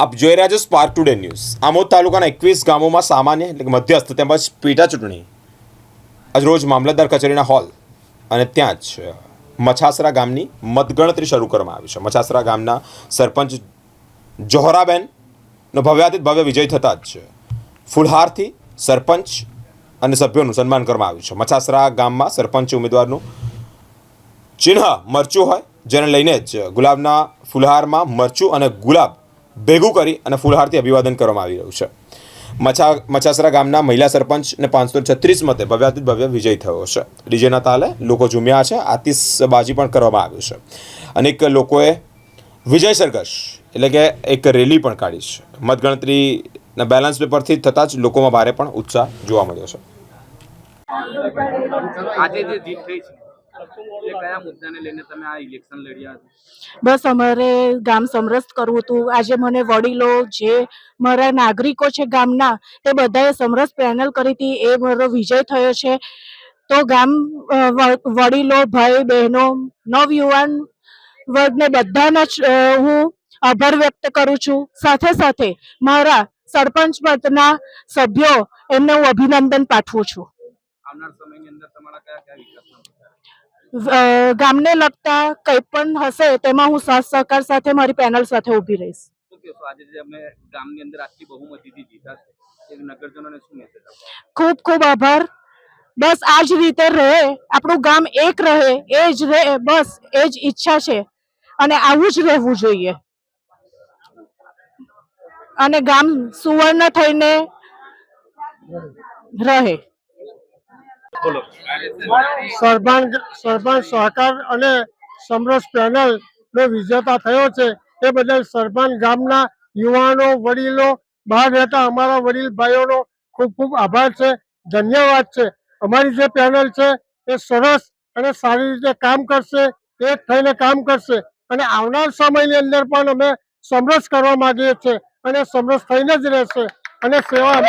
આપ જોઈ રહ્યા છો સ્પાર્ક ટુડે ન્યૂઝ આમોદ તાલુકાના એકવીસ ગામોમાં સામાન્ય એટલે કે મધ્યસ્થ તેમજ પેટા ચૂંટણી આજ રોજ મામલતદાર કચેરીના હોલ અને ત્યાં જ મછાસરા ગામની મતગણતરી શરૂ કરવામાં આવી છે. મછાસરા ગામના સરપંચ જોહરાબેનનો ભવ્યાતીત ભવ્ય વિજય થતાં જ ફુલહારથી સરપંચ અને સભ્યોનું સન્માન કરવામાં આવ્યું છે. મછાસરા ગામમાં સરપંચ ઉમેદવારનું ચિહ્ન મરચું હોય, જેને લઈને જ ગુલાબના ફુલહારમાં મરચું અને ગુલાબ ભેગું કરી અને ફુલહારથી અભિવાદન કરવામાં આવી રહ્યું છે. મચા મચાસરા ગામના મહિલા સરપંચને પાંચસો છત્રીસ મતે ભવ્યાતીત ભવ્ય વિજય થયો છે. ડીજેના તાલે લોકો ઝૂમ્યા છે, આતિશબાજી પણ કરવામાં આવ્યું છે. અનેક લોકોએ વિજય સરઘસ એટલે કે એક રેલી પણ કાઢી છે. મતગણતરીના બેલેન્સ પેપરથી થતાં જ લોકોમાં ભારે પણ ઉત્સાહ જોવા મળ્યો છે. આજે જે જીત થઈ છે. કયા મુદ્દાને લઈને તમે આ ઇલેક્શન લડ્યા બસ અમારે ગામ સમરસ કરવું હતું. આજે મને વડીલો જે મારા નાગરિકો છે ગામના તે બધાએ સમરસ પેનલ કરી હતી. એ મારો વિજય થયો છે. તો ગામ વડીલો ભાઈ બહેનો નવયુવાન વર્ગને બધાના હું આભાર વ્યક્ત કરું છું. સાથે સાથે મારા સરપંચ પદના સભ્યો એમને હું અભિનંદન પાઠવું છું. આવનાર સમયની અંદર તમારા કયા કયા વિકાસના મુદ્દા અ, ગામને લગતા કંઈ પણ હશે તેમાં હું સાથ સહકાર સાથે મારી પેનલ સાથે ઊભી રહીશ. ખૂબ ખૂબ આભાર. બસ આ જ રીતે રહે આપણું ગામ એક રહે એ જ રહે બસ એ જ ઈચ્છા છે અને આવું જ રહેવું જોઈએ. અને ગામ સુવર્ણ થઈને રહે. બોલો. સરપંચ સહકાર અને સમરસ પેનલ નો વિજેતા થયો છે. એ બદલ સરપંચ ગામના યુવાનો, વડીલો, બહાર રહેતા અમારા વડીલ ભાઈઓનો ખૂબ ખૂબ આભાર છે. ધન્યવાદ છે. અમારી જે પેનલ છે એ સરસ અને સારી રીતે કામ કરશે, એક થઈને કામ કરશે. અને આવનાર સમયની અંદર પણ અમે સમરસ કરવા માંગીએ છીએ. અને સમરસ થઈને જ રહેશે. અને સેવા